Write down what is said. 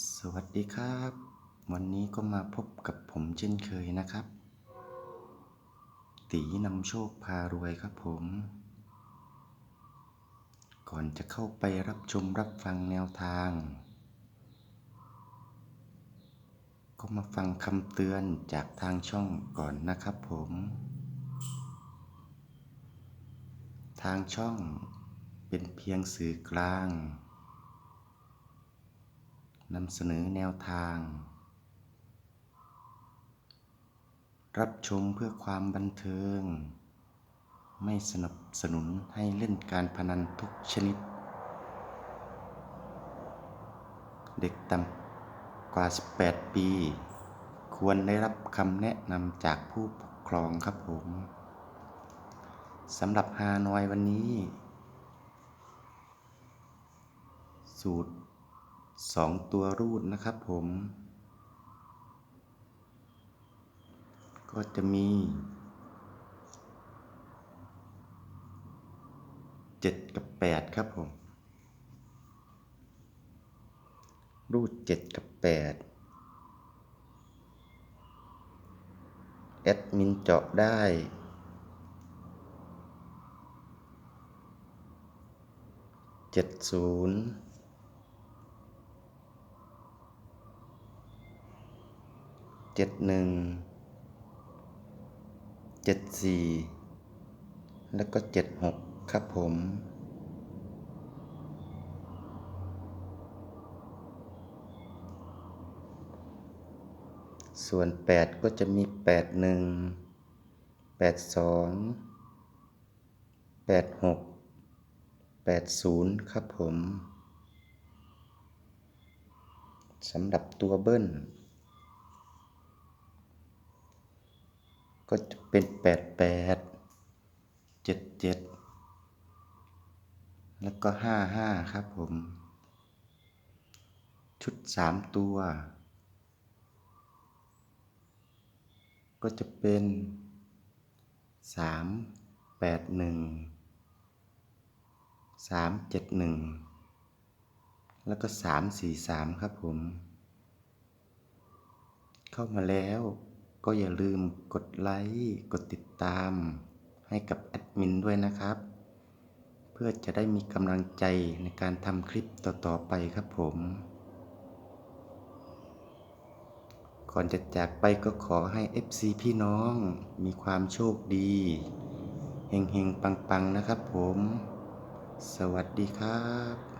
สวัสดีครับ วันนี้ก็มาพบกับผมเช่นเคยนะครับ ตีนำโชคพารวยครับผม ก่อนจะเข้าไปรับชมรับฟังแนวทาง ก็มาฟังคำเตือนจากทางช่องก่อนนะครับผม ทางช่องเป็นเพียงสื่อกลาง นำเสนอแนวทาง รับชมเพื่อความบันเทิง ไม่สนับสนุนให้เล่นการพนันทุกชนิด เด็กต่ำกว่า 18 ปี ควรได้รับคำแนะนำจากผู้ปกครองครับผมสำหรับฮานอยวันนี้ สูตร สองตัวรูดนะครับผม ก็จะมีเจ็ดกับแปดครับผม รูดเจ็ดกับแปดแอดมินเจาะได้เจ็ดศูนย์ เจ็ดหนึ่งเจ็ดสี่แล้วก็เจ็ดหกครับผมส่วนแปดก็จะมีแปดหนึ่งแปดสองแปดหกแปดศูนย์ครับผม สำหรับตัวเบิ้ล ก็จะเป็นแปดแปดเจ็ดเจ็ดแล้วก็ห้าห้าครับผม ชุดสามตัว ก็จะเป็นสามแปดหนึ่งสามเจ็ดหนึ่งแล้วก็สามสี่สามครับผม เข้ามาแล้ว ก็อย่าลืมกดไลค์กดติดตาม ให้กับแอดมินด้วยนะครับ เพื่อจะได้มีกำลังใจในการทำคลิปต่อๆไปครับผม ก่อนจะจากไปก็ขอให้ FC พี่น้องมีความโชคดีเฮงๆ ปังๆ นะครับผม สวัสดีครับ